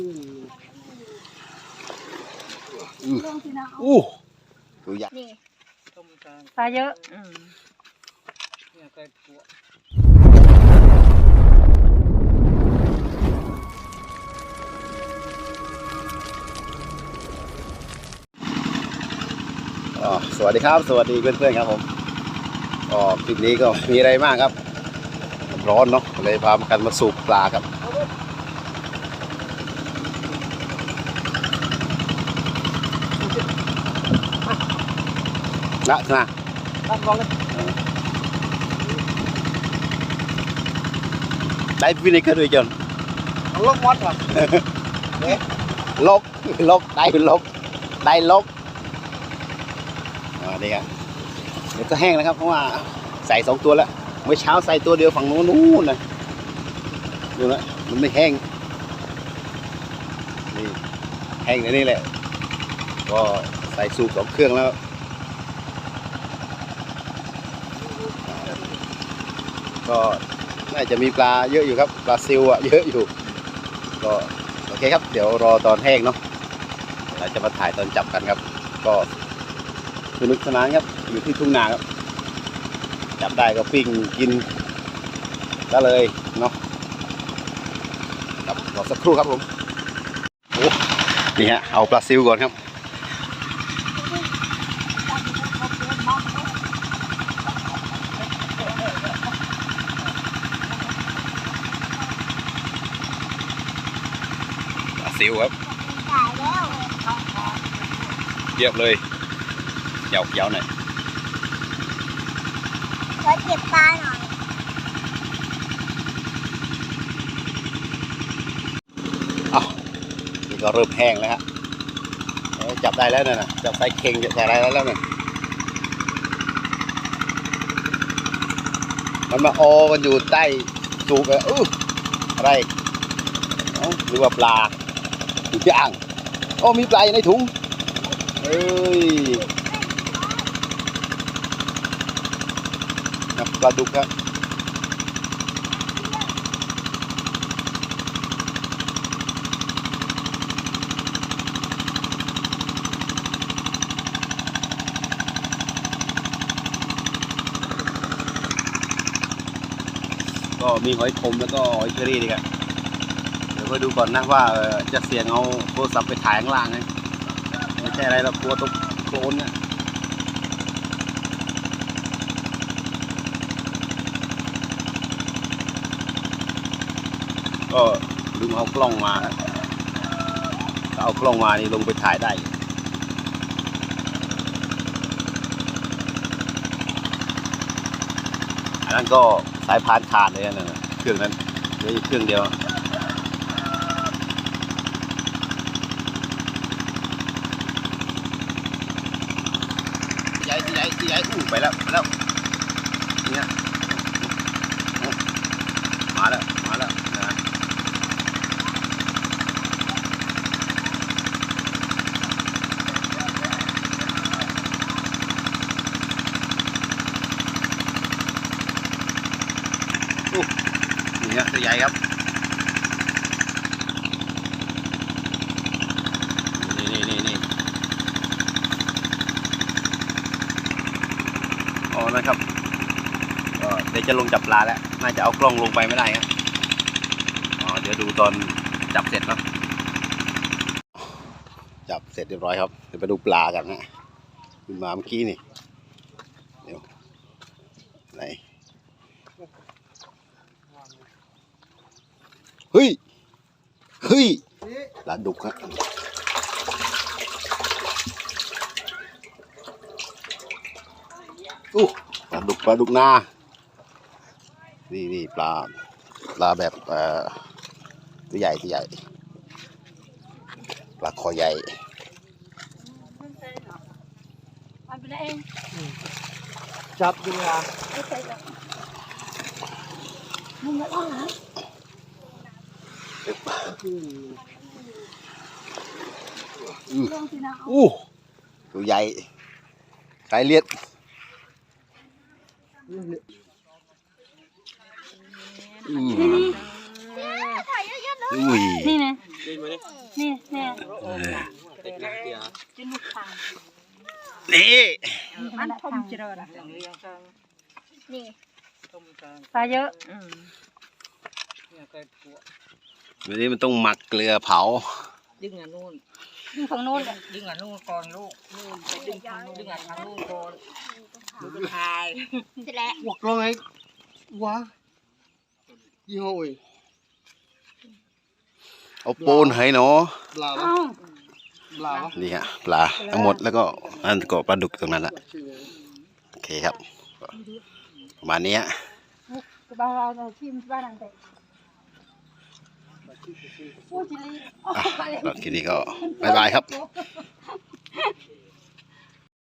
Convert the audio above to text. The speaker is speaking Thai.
ลงสินะอู้ตัวใหญ่นี่ปลาเยอะอืมอ๋อสวัสดีครับ สวัสดีเพื่อนๆครับผมก็คลิปนี้ก็มีอะไรมากครับ ร้อนเนาะเลยพากันมาสูบปลาครับ นะนะตั้งกองเลได้วินิจด้วยจนเอาลงมอดก่อนลบลบได้ลบได้ลบอ่านี่ครับเดี๋ยวก็แห้งนะครับ เพราะว่าใส่สองตัวแล้วเมื่อเช้าใส่ตัวเดียวฝั่งโน้นนู่นนะดูนะมันไม่แห้งนี่แห้งในนี่แหละ ก็ใส่สูบสองเครื่องแล้ว ก็น่าจะมีปลาเยอะอยู่ครับปลาซิวอะเยอะอยู่ ก็โอเคครับ เดี๋ยวรอตอนแห้งเนาะเราจะมาถ่ายตอนจับกันครับ ก็สนุกสนานครับอยู่ที่ทุ่งนาครับจับได้ก็ปิ้งกินก็เลยเนาะครับรอสักครู่ครับผมโอ้นี่ฮะเอาปลาซิวก่อนครับ ซิวครับเยียบเลยเหยาเยาหน่อยขอเก็บปลาหน่อยนี่ก็เริ่มแห้งแล้วฮะจับได้แล้วเนี่ยนะจับใส่เข่งจับใส่อะไรได้แล้วเนี่ยมันมาออกันอยู่ใต้สูบอะอู้อะไรหรือว่าปลา อย่างโอ้มีปลาอยู่ในถุงเอ้ยนะปลาดุกครับก็มีหอยขมแล้วก็หอยเชอรี่ดีกันเดี๋ยว ไปดูก่อนนะว่าจะเสี่ยงเอาโทรศัพท์ไปถ่ายข้างล่างไงไม่ใช่อะไรเรากลัวตกโคลนเนี่ยก็ลืมเอากล้องมาถ้าเอากล้องมานี่ลงไปถ่ายได้อันนั้นก็สายพานขาดเลยนะนะเครื่องนั้นเหลืออีกเครื่องเดียวใหญ่ใหญ่ใหญ่อู้ ไปแล้วไปแล้วเนี่ยมาแล้วมาแล้วนะนี่ฮะตัวใหญ่ครับนี่นี่นี่นี่อ๋อ นะครับเดี๋ยวจะลงจับปลาแล้ว น่าจะเอากล้องลงไปไม่ได้ครับเดี๋ยวดูตอนจับเสร็จเนาะจับเสร็จเรียบร้อยครับ เดี๋ยวไปดูปลากันนะขึ้นมาเมื่อกี้นี่เดี๋ยวไหนเฮ้ย เฮ้ยปลาดุกฮะอู้ ปลาดุกปลาดุกนา นี่นี่ปลาปลาแบบเอ่อตัวใหญ่ตัวใหญ่ ปลาคอใหญ่มันเป็นเองจับดูเวลาไม่ใช่หรอกมึงมาล่าหาลงสินะอู้ตัวใหญ่สายเลียด อืมอุ้ยนี่นะนี่นี่นี่มันทมเจริญนี่ปลาเยอะวันนี้มันต้องหมักเกลือเผา ดึงอันนู้นดึงฝั่งนู้นดึงอันนู้นก่อนลูกนู่ดึงฝั่งนู้นงนนู้นก่อน ดูกระทายเสร็จแล้ว Hoặc lo ngay quá Gì hồi เอาปูนให้เนาะ Là เอ้า Là นี่ฮะปลาทั้งหมดแล้วก็อันก็ปลาดุกตรงนั้นละ โอเคครับประมาณนี้ฮะบ้านเราที่บ้านนั่นเองพูดจิลีอะก็ทีนี้ก็บายบายครับบ